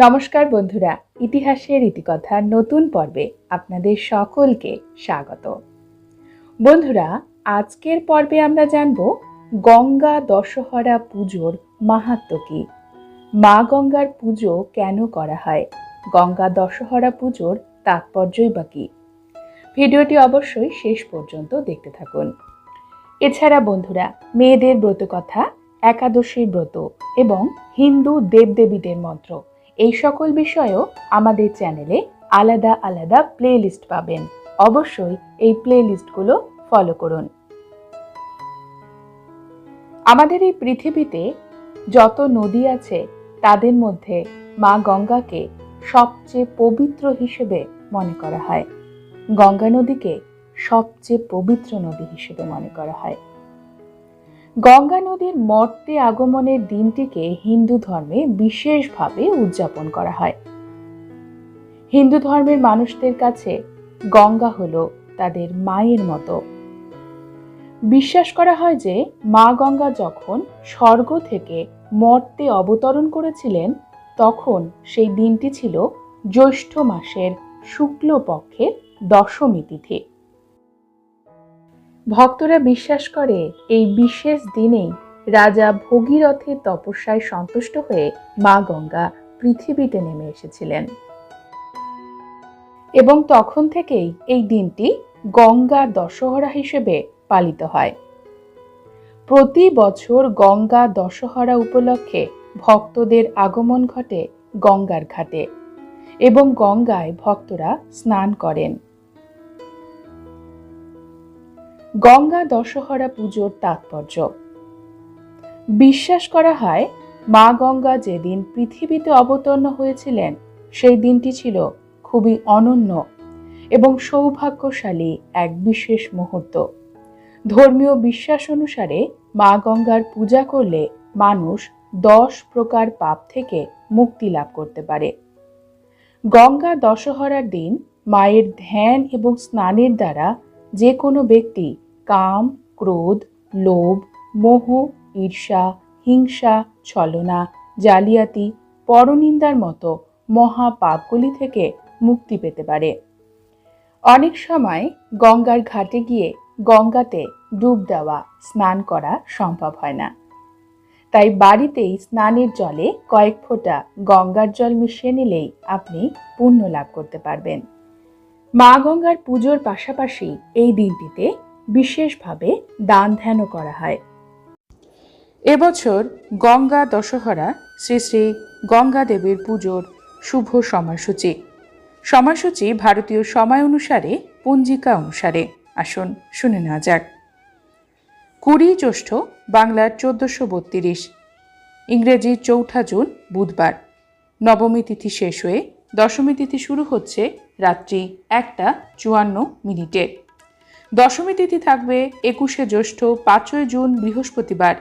নমস্কার বন্ধুরা, ইতিহাসের ইতিকথার নতুন পর্বে আপনাদের সকলকে স্বাগত। বন্ধুরা, আজকের পর্বে আমরা জানব গঙ্গা দশহরা পুজোর মাহাত্ম কি। মা গঙ্গার পুজো কেন করা হয়? গঙ্গা দশহরা পুজোর তাৎপর্যই বা কি? ভিডিওটি অবশ্যই শেষ পর্যন্ত দেখতে থাকুন। এছাড়া বন্ধুরা, মেয়েদের ব্রতকথা, একাদশীর ব্রত এবং হিন্দু দেবদেবীদের মন্ত্র এই সকল বিষয়েও আমাদের চ্যানেলে আলাদা আলাদা প্লে লিস্ট পাবেন। অবশ্যই এই প্লে লিস্টগুলো ফলো করুন। আমাদের এই পৃথিবীতে যত নদী আছে, তাদের মধ্যে মা গঙ্গাকে সবচেয়ে পবিত্র হিসেবে মনে করা হয়। গঙ্গা নদীকে সবচেয়ে পবিত্র নদী হিসেবে মনে করা হয়। গঙ্গা নদীর মর্তে আগমনের দিনটিকে হিন্দু ধর্মে বিশেষভাবে উদযাপন করা হয়। হিন্দু ধর্মের মানুষদের কাছে গঙ্গা হল তাদের মায়ের মতো। বিশ্বাস করা হয় যে মা গঙ্গা যখন স্বর্গ থেকে মর্তে অবতরণ করেছিলেন, তখন সেই দিনটি ছিল জ্যৈষ্ঠ মাসের শুক্লপক্ষের দশমী তিথি। ভক্তরা বিশ্বাস করে, এই বিশেষ দিনেই রাজা ভগীরথের তপস্যায় সন্তুষ্ট হয়ে মা গঙ্গা পৃথিবীতে নেমে এসেছিলেন। এবং তখন থেকেই এই দিনটি গঙ্গা দশহরা হিসেবে পালিত হয়। প্রতি বছর গঙ্গা দশহরা উপলক্ষে ভক্তদের আগমন ঘটে গঙ্গার ঘাটে এবং গঙ্গায় ভক্তরা স্নান করেন। গঙ্গা দশহরা পুজোর তাৎপর্য। বিশ্বাস করা হয়, মা গঙ্গা যেদিন পৃথিবীতে অবতীর্ণ হয়েছিলেন, সেই দিনটি ছিল খুবই অনন্য এবং সৌভাগ্যশালী এক বিশেষ মুহূর্ত। ধর্মীয় বিশ্বাস অনুসারে মা গঙ্গার পূজা করলে মানুষ দশ প্রকার পাপ থেকে মুক্তি লাভ করতে পারে। গঙ্গা দশহরার দিন মায়ের ধ্যান এবং স্নানের দ্বারা যে কোনো ব্যক্তি কাম, ক্রোধ, লোভ, মোহ, ঈর্ষা, হিংসা, ছলনা, জালিয়াতি, পরনিন্দার মতো মহা পাপগুলি থেকে মুক্তি পেতে পারে। অনেক সময় গঙ্গার ঘাটে গিয়ে গঙ্গাতে ডুব দেওয়া, স্নান করা সম্ভব হয় না। তাই বাড়িতেই স্নানের জলে কয়েক ফোঁটা গঙ্গার জল মিশিয়ে নিলেই আপনি পুণ্য লাভ করতে পারবেন। মা গঙ্গার পুজোর পাশাপাশি এই দিনটিতে বিশেষভাবে দান ধ্যানও করা হয়। এবছর গঙ্গা দশহরা শ্রী শ্রী গঙ্গা দেবীর পুজোর শুভ সময়সূচি। সময়সূচি ভারতীয় সময় অনুসারে পঞ্জিকা অনুসারে। আসুন শুনে নেওয়া যাক। কুড়ি জ্যৈষ্ঠ বাংলার চোদ্দশো বত্রিশ, ইংরেজি চৌঠা জুন, বুধবার। নবমী তিথি শেষ হয়ে দশমী তিথি শুরু হচ্ছে রাত্রি একটা চুয়ান্ন মিনিটে। দশমী তিথি থাকবে একুশে জ্যৈষ্ঠ পাঁচই জুন বৃহস্পতিবার,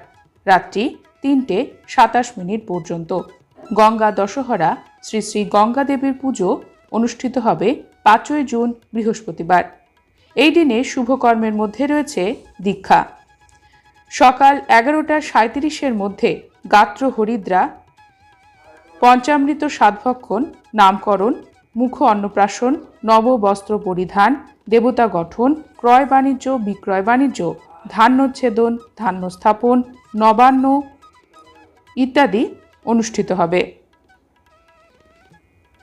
রাত্রি তিনটে সাতাশ মিনিট পর্যন্ত। গঙ্গা দশহরা, শ্রী শ্রী গঙ্গা দেবীর পুজো অনুষ্ঠিত হবে পাঁচই জুন বৃহস্পতিবার। এই দিনে শুভকর্মের মধ্যে রয়েছে দীক্ষা। সকাল এগারোটা সাঁত্রিশের মধ্যে গাত্র হরিদ্রা, পঞ্চামৃত সাধভক্ষণ, নামকরণ মুখ অন্নপ্রাশন, নববস্ত্র পরিধান, দেবতা গঠন, ক্রয় বাণিজ্য, বিক্রয় বাণিজ্য ধান্যচ্ছেদন ধান্য স্থাপন, নবান্ন ইত্যাদি অনুষ্ঠিত হবে।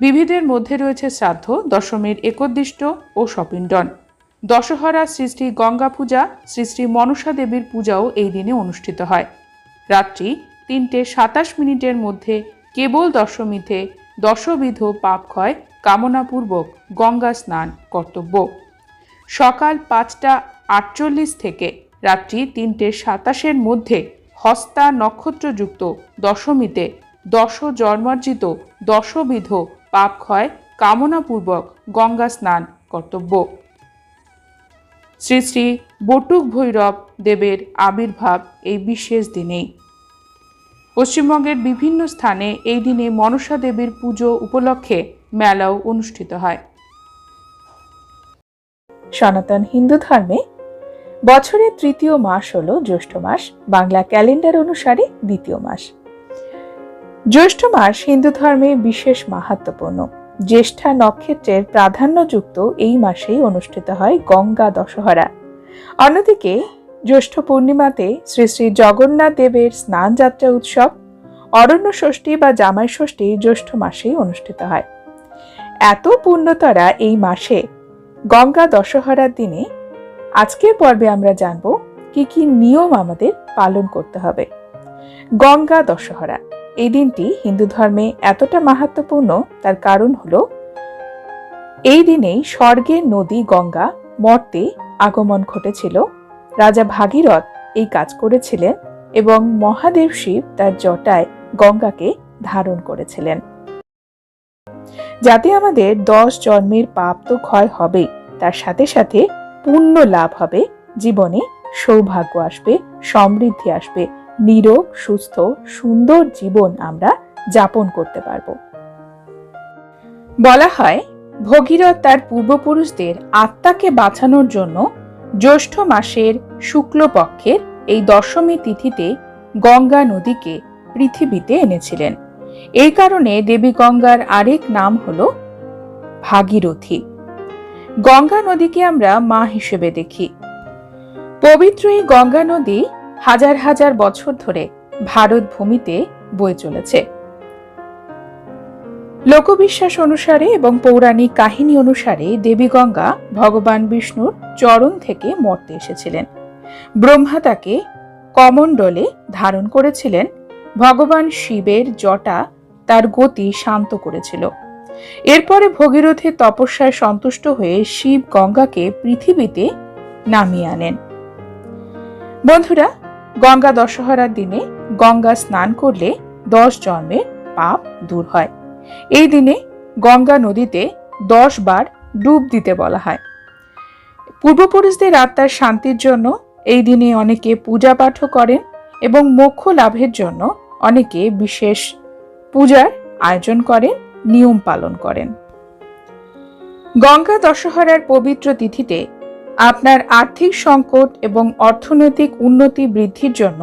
বিবিধের মধ্যে রয়েছে শ্রাদ্ধ, দশমীর একদিষ্ট ও সপিণ্ডন দশহরা শ্রী শ্রী গঙ্গা পূজা, শ্রী শ্রী মনসা দেবীর পূজাও এই দিনে অনুষ্ঠিত হয়। রাত্রি তিনটে সাতাশ মিনিটের মধ্যে কেবল দশমীতে দশবিধ পাপ ক্ষয় কামনাপূর্বক গঙ্গা স্নান কর্তব্য। সকাল পাঁচটা আটচল্লিশ থেকে রাত্রি তিনটে সাতাশের মধ্যে হস্তা নক্ষত্রযুক্ত দশমীতে দশ জন্মার্জিত দশবিধ পাপ ক্ষয় কামনাপূর্বক গঙ্গা স্নান কর্তব্য। শ্রী শ্রী বটুক ভৈরব দেবের আবির্ভাব এই বিশেষ দিনেই। পশ্চিমবঙ্গের বিভিন্ন স্থানে এই দিনে মনসা দেবীর পুজো উপলক্ষে মেলাও অনুষ্ঠিত হয়। সনাতন হিন্দু ধর্মে বছরের তৃতীয় মাস হল জ্যৈষ্ঠ মাস, বাংলা ক্যালেন্ডার অনুসারে দ্বিতীয় মাস। জ্যৈষ্ঠ মাস হিন্দু ধর্মে বিশেষ মাহাত্মপূর্ণ জ্যেষ্ঠা নক্ষত্রের প্রাধান্যযুক্ত এই মাসেই অনুষ্ঠিত হয় গঙ্গা দশহরা। অন্যদিকে জ্যৈষ্ঠ পূর্ণিমাতে শ্রী শ্রী জগন্নাথ দেবের স্নান যাত্রা উৎসব, অরণ্য ষষ্ঠী বা জামাই ষষ্ঠী জ্যৈষ্ঠ মাসেই অনুষ্ঠিত হয়। এত পূর্ণতরা এই মাসে গঙ্গা দশহরার দিনে আজকের পর্বে আমরা জানব কি কি নিয়ম আমাদের পালন করতে হবে। গঙ্গা দশহরা, এই দিনটি হিন্দু ধর্মে এতটা মাহাত্মপূর্ণ তার কারণ হল এই দিনেই স্বর্গের নদী গঙ্গা মর্তে আগমন ঘটেছিল। রাজা ভাগীরথ এই কাজ করেছিলেন এবং মহাদেব শিব তার জটায় গঙ্গাকে ধারণ করেছিলেন। যাতে আমাদের দশ জন্মের পাপ তো ক্ষয় হবে তার সাথে সাথে পুণ্য লাভ হবে, জীবনে সৌভাগ্য আসবে, সমৃদ্ধি আসবে, নিরোগ, সুস্থ, সুন্দর জীবন আমরা যাপন করতে পারব। বলা হয়, ভগীরথ তার পূর্বপুরুষদের আত্মাকে বাঁচানোর জন্য জ্যৈষ্ঠ মাসের শুক্লপক্ষের এই দশমী তিথিতে গঙ্গা নদীকে পৃথিবীতে এনেছিলেন। এই কারণে দেবী গঙ্গার আরেক নাম হল ভাগীরথী। গঙ্গা নদীকে আমরা মা হিসেবে দেখি। পবিত্র এই গঙ্গা নদী হাজার হাজার বছর ধরে ভারত ভূমিতে বয়ে চলেছে। লোকবিশ্বাস অনুসারে এবং পৌরাণিক কাহিনী অনুসারে দেবী গঙ্গা ভগবান বিষ্ণুর চরণ থেকে মর্তে এসেছিলেন। ব্রহ্মা তাকে কমণ্ডলে ধারণ করেছিলেন ভগবান শিবের জটা তার গতি শান্ত করেছিল। এরপরে ভগীরথের তপস্যায় সন্তুষ্ট হয়ে শিব গঙ্গাকে পৃথিবীতে নামিয়ে আনেন। বন্ধুরা, গঙ্গা দশহরার দিনে গঙ্গা স্নান করলে দশ জন্মের পাপ দূর হয়। এই দিনে গঙ্গা নদীতে দশ বার ডুব দিতে বলা হয়। পূর্বপুরুষদের আত্মার শান্তির জন্য এই দিনে অনেকে পূজা পাঠও করেন এবং মোক্ষ লাভের জন্য অনেকে বিশেষ পূজার আয়োজন করেন, নিয়ম পালন করেন। গঙ্গা দশহরার পবিত্র তিথিতে আপনার আর্থিক সংকট এবং অর্থনৈতিক উন্নতি বৃদ্ধির জন্য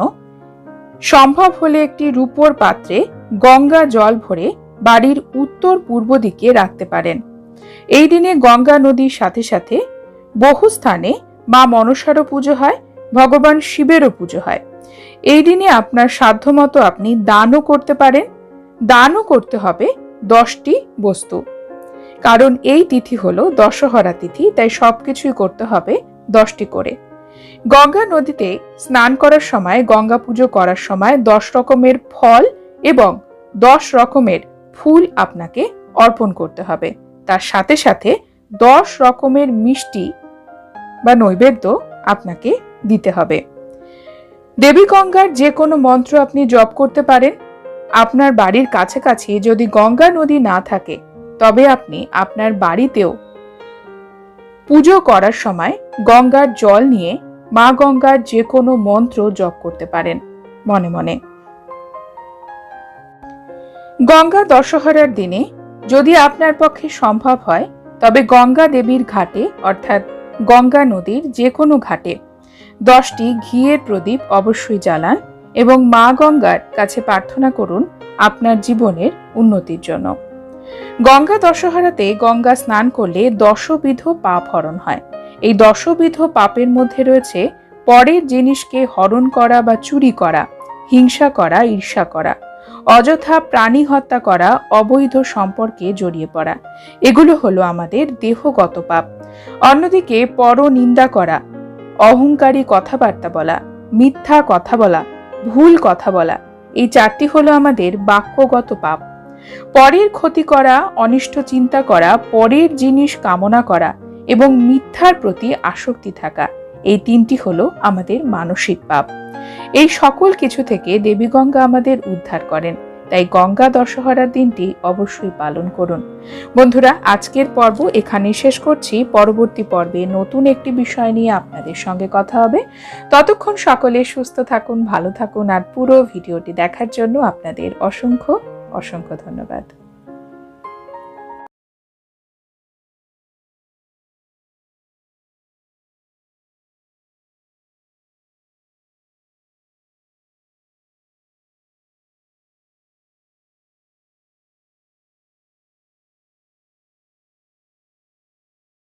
সম্ভব হলে একটি রূপোর পাত্রে গঙ্গা জল ভরে বাড়ির উত্তর পূর্ব দিকে রাখতে পারেন। এই দিনে গঙ্গা নদীর সাথে সাথে বহু স্থানে মা মনসারও পুজো হয়, ভগবান শিবেরও পুজো হয়। এই দিনে আপনার সাধ্যমতো আপনি দানও করতে পারেন, দানও করতে হবে দশটি বস্তু। কারণ এই তিথি হলো দশহরা তিথি, তাই সব কিছুই করতে হবে দশটি করে। গঙ্গা নদীতে স্নান করার সময়, গঙ্গা পুজো করার সময় দশ রকমের ফল এবং দশ রকমের ফুল আপনাকে অর্পণ করতে হবে। তার সাথে সাথে দশ রকমের মিষ্টি বা নৈবেদ্য আপনাকে দিতে হবে। দেবী গঙ্গার যে কোনো মন্ত্র আপনি জপ করতে পারেন। আপনার বাড়ির কাছাকাছি যদি গঙ্গা নদী না থাকে, তবে আপনি আপনার বাড়িতেও পুজো করার সময় গঙ্গার জল নিয়ে মা গঙ্গার যে কোনো মন্ত্র জপ করতে পারেন, মনে মনে। গঙ্গা দশহরার দিনে যদি আপনার পক্ষে সম্ভব হয়, তবে গঙ্গা দেবীর ঘাটে অর্থাৎ গঙ্গা নদীর যে কোনো ঘাটে দশটি ঘিয়ের প্রদীপ অবশ্যই জ্বালান এবং মা গঙ্গার কাছে প্রার্থনা করুন আপনার জীবনের উন্নতির জন্য। গঙ্গা দশহরাতে গঙ্গা স্নান করলে দশবিধ পাপ হরণ হয়। এই দশবিধ পাপের মধ্যে রয়েছে পরের জিনিসকে হরণ করা বা চুরি করা, হিংসা করা, ঈর্ষা করা, অযথা প্রাণী হত্যা করা, অবৈধ সম্পর্কে জড়িয়ে পড়া। এগুলো হলো আমাদের দেহগত পাপ। অন্যদিকে পর নিন্দা করা অহংকারী কথাবার্তা বলা, মিথ্যা কথা বলা, ভুল কথা বলা, এই চারটি হলো আমাদের বাক্যগত পাপ। পরের ক্ষতি করা, অনিষ্ট চিন্তা করা, পরের জিনিস কামনা করা এবং মিথ্যার প্রতি আসক্তি থাকা, এই তিনটি হলো আমাদের মানসিক পাপ। এই সকল কিছু থেকে দেবী গঙ্গা আমাদের উদ্ধার করেন। তাই গঙ্গা দশহরার দিনটি অবশ্যই পালন করুন। বন্ধুরা, আজকের পর্ব এখানে শেষ করছি। পরবর্তী পর্বে নতুন একটি বিষয় নিয়ে আপনাদের সঙ্গে কথা হবে। ততক্ষণ সকলে সুস্থ থাকুন, ভালো থাকুন, আর পুরো ভিডিওটি দেখার জন্য আপনাদের অসংখ্য অসংখ্য ধন্যবাদ।